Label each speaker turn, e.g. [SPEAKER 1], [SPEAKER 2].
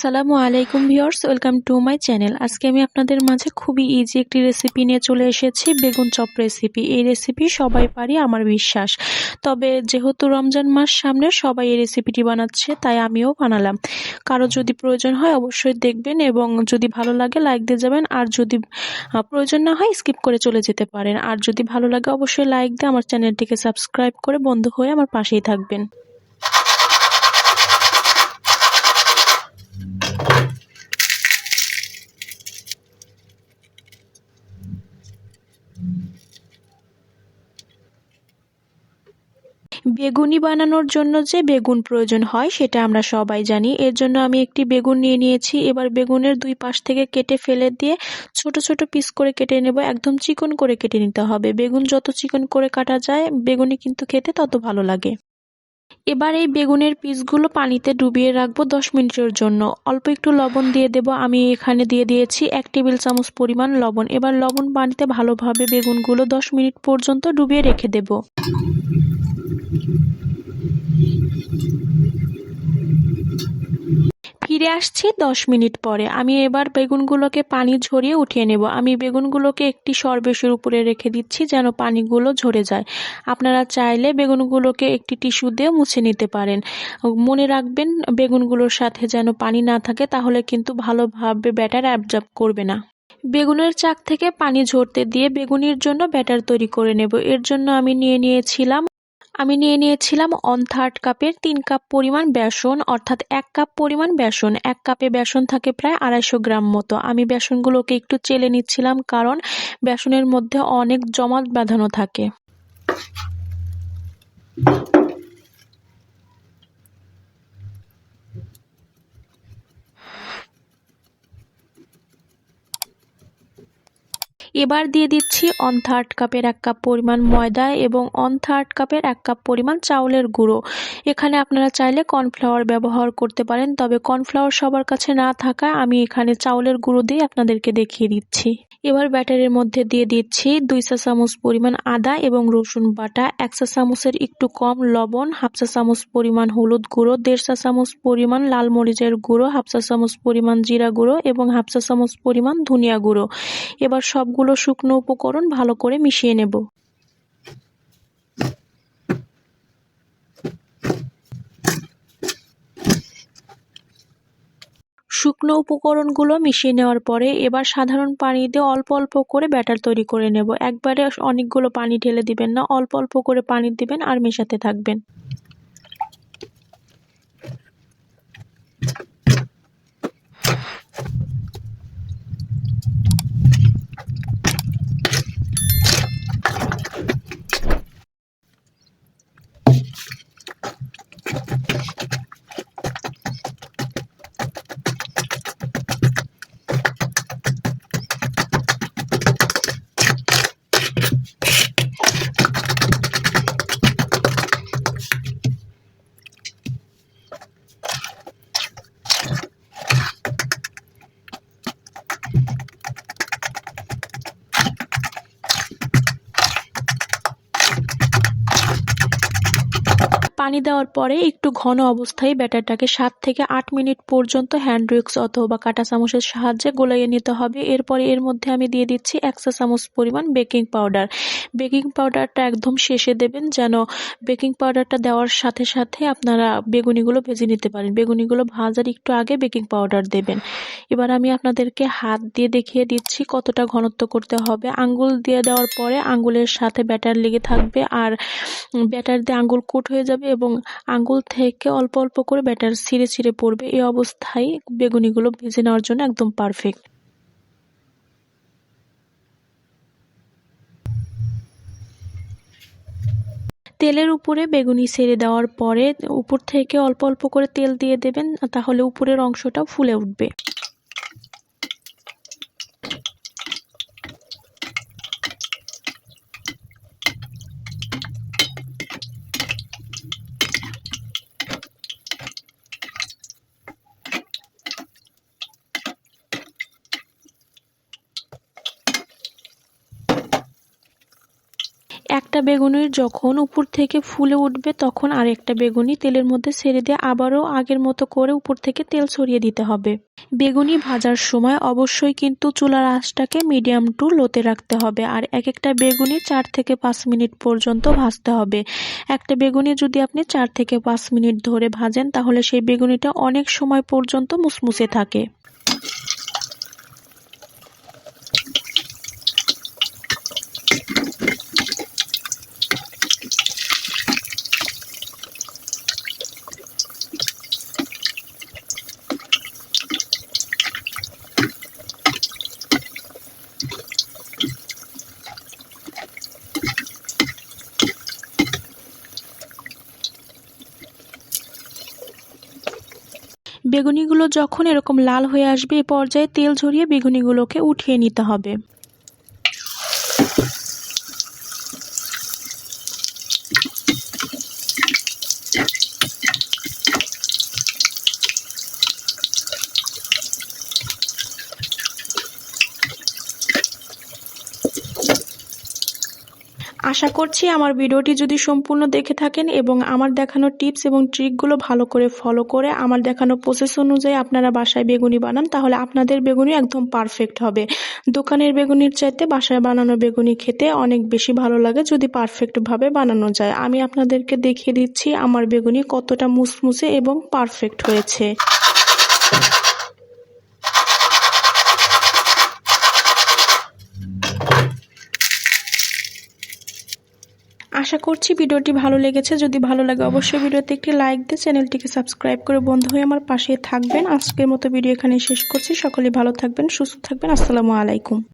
[SPEAKER 1] আসসালামু আলাইকুম viewers, welcome to my channel. আজকে আমি আপনাদের মাঝে খুবই ইজি একটি রেসিপি নিয়ে চলে এসেছি, বেগুন চপ রেসিপি এই রেসিপি সবাই পারি, আমার বিশ্বাস। তবে যেহেতু রমজান মাস সামনে, সবাই এই রেসিপিটি বানাচ্ছে, তাই আমিও বানালাম। কারও যদি প্রয়োজন হয় অবশ্যই দেখবেন, এবং যদি ভালো লাগে লাইক দিয়ে যাবেন। আর যদি প্রয়োজন না হয় স্কিপ করে চলে যেতে পারেন। আর যদি ভালো লাগে, অবশ্যই লাইক দিয়ে আমার চ্যানেলটিকে সাবস্ক্রাইব করে বন্ধু হয়ে আমার পাশেই থাকবেন। বেগুনি বানানোর জন্য যে বেগুন প্রয়োজন হয়, সেটা আমরা সবাই জানি। এর জন্য আমি একটি বেগুন নিয়ে নিয়েছি। এবার বেগুনের দুই পাশ থেকে কেটে ফেলে দিয়ে ছোট ছোট পিস করে কেটে নেব। একদম চিকন করে কেটে নিতে হবে। বেগুন যত চিকন করে কাটা যায় বেগুনি কিন্তু খেতে তত ভালো লাগে। এবার এই বেগুনের পিসগুলো পানিতে ডুবিয়ে রাখব দশ মিনিটের জন্য। অল্প একটু লবণ দিয়ে দেব। আমি এখানে দিয়ে দিয়েছি এক টেবিল চামচ পরিমাণ লবণ। এবার লবণ পানিতে ভালোভাবে বেগুনগুলো দশ মিনিট পর্যন্ত ডুবিয়ে রেখে দেব। ফিরে আসছি দশ মিনিট পরে। আমি এবার বেগুনগুলোকে পানি ঝরিয়ে উঠিয়ে নেব। আমি বেগুনগুলোকে একটি সরবেশের উপরে রেখে দিচ্ছি যেন পানিগুলো ঝরে যায়। আপনারা চাইলে বেগুনগুলোকে একটি টিস্যু দিয়ে মুছে নিতে পারেন। মনে রাখবেন, বেগুনগুলোর সাথে যেন পানি না থাকে, তাহলে কিন্তু ভালোভাবে ব্যাটার অ্যাবজর্ব করবে না। বেগুনের চাক থেকে পানি ঝরতে দিয়ে বেগুনির জন্য ব্যাটার তৈরি করে নেব। এর জন্য আমি নিয়ে নিয়েছিলাম আমি নিয়ে নিয়েছিলাম অন থার্ড কাপের তিন কাপ পরিমাণ বেসন, অর্থাৎ এক কাপ পরিমাণ বেসন। এক কাপে বেসন থাকে প্রায় আড়াইশো গ্রাম মতো। আমি বেসনগুলোকে একটু চেলে নিচ্ছিলাম কারণ বেসনের মধ্যে অনেক জমাট বাঁধানো থাকে। এবার দিয়ে দিচ্ছি অন থার্ড কাপের এক কাপ পরিমাণ ময়দা এবং অন থার্ড কাপের এক কাপ পরিমাণ চাউলের গুঁড়ো। এখানে আপনারা চাইলে কর্নফ্লাওয়ার ব্যবহার করতে পারেন, তবে কর্নফ্লাওয়ার সবার কাছে না থাকায় আমি এখানে চাউলের গুঁড়ো দিয়ে আপনাদেরকে দেখিয়ে দিচ্ছি। এবার ব্যাটারের মধ্যে দিয়ে দিচ্ছি দুই চা চামচ পরিমাণ আদা এবং রসুন বাটা, এক চা চামচের একটু কম লবণ, হাফ চা চামচ পরিমাণ হলুদ গুঁড়ো, দেড় চা চামচ পরিমাণ লাল মরিচের গুঁড়ো, হাফ চা চামচ পরিমাণ জিরা গুঁড়ো এবং হাফ চা চামচ পরিমাণ ধনিয়া গুঁড়ো। এবার সবগুলো শুকনো উপকরণ ভালো করে মিশিয়ে নেব। শুকনো উপকরণগুলো মিশিয়ে নেওয়ার পরে এবার সাধারণ পানি দিয়ে অল্প অল্প করে ব্যাটার তৈরি করে নেব। একবারে অনেকগুলো পানি ঢেলে দিবেন না, অল্প অল্প করে পানি দিবেন আর মেশাতে থাকবেন। পানি দেওয়ার পরে একটু ঘন অবস্থায় ব্যাটারটাকে সাত থেকে আট মিনিট পর্যন্ত হ্যান্ড উইক্স অথবা কাঁটা চামচের সাহায্যে গোলাইয়ে নিতে হবে। এরপরে এর মধ্যে আমি দিয়ে দিচ্ছি এক চা চামচ পরিমাণ বেকিং পাউডার। বেকিং পাউডারটা একদম শেষে দেবেন যেন বেকিং পাউডারটা দেওয়ার সাথে সাথে আপনারা বেগুনিগুলো ভেজে নিতে পারেন। বেগুনিগুলো ভাজার একটু আগে বেকিং পাউডার দেবেন। এবার আমি আপনাদেরকে হাত দিয়ে দেখিয়ে দিচ্ছি কতটা ঘনত্ব করতে হবে। আঙ্গুল দিয়ে দেওয়ার পরে আঙ্গুলের সাথে ব্যাটার লেগে থাকবে আর ব্যাটার দিয়ে আঙ্গুল কোট হয়ে যাবে এবং আঙ্গুল থেকে অল্প অল্প করে ব্যাটার ছিঁড়ে ছিঁড়ে পড়বে। এই অবস্থায় বেগুনিগুলো ভেজে নেওয়ার জন্য একদম পারফেক্ট তেলের উপরে বেগুনি ছেড়ে দেওয়ার পরে উপর থেকে অল্প অল্প করে তেল দিয়ে দেবেন, তাহলে উপরের অংশটা ফুলে উঠবে। একটা বেগুনির যখন উপর থেকে ফুলে উঠবে, তখন আরেকটা বেগুনি তেলের মধ্যে ছেড়ে দিয়ে আবারও আগের মতো করে উপর থেকে তেল ছড়িয়ে দিতে হবে। বেগুনি ভাজার সময় অবশ্যই কিন্তু চুলার আঁচটাকে মিডিয়াম টু লোতে রাখতে হবে আর এক একটা বেগুনি চার থেকে পাঁচ মিনিট পর্যন্ত ভাজতে হবে। একটা বেগুনি যদি আপনি চার থেকে পাঁচ মিনিট ধরে ভাজেন, তাহলে সেই বেগুনিটা অনেক সময় পর্যন্ত মুসমুসে থাকে। বেগুনিগুলো যখন এরকম লাল হয়ে আসবে এ পর্যায়ে তেল ঝরিয়ে বেগুনিগুলোকে উঠিয়ে নিতে হবে। আশা করছি আমার ভিডিওটি যদি সম্পূর্ণ দেখে থাকেন এবং আমার দেখানো টিপস এবং ট্রিকগুলো ভালো করে ফলো করে আমার দেখানো প্রসেস অনুযায়ী আপনারা বাসায় বেগুনি বানান, তাহলে আপনাদের বেগুনি একদম পারফেক্ট হবে। দোকানের বেগুনির চাইতে বাসায় বানানো বেগুনি খেতে অনেক বেশি ভালো লাগে যদি পারফেক্টভাবে বানানো যায়। আমি আপনাদেরকে দেখিয়ে দিচ্ছি আমার বেগুনি কতটা মুসমুসে এবং পারফেক্ট হয়েছে। আশা করছি ভিডিওটি ভালো লেগেছে। যদি ভালো লাগে অবশ্যই ভিডিওতে একটি লাইক দিয়ে চ্যানেলটিকে সাবস্ক্রাইব করে বন্ধ হয়ে আমার পাশে থাকবেন। আজকের মতো ভিডিও এখানে শেষ করছি। সকলে ভালো থাকবেন, সুস্থ থাকবেন। আসসালামু আলাইকুম।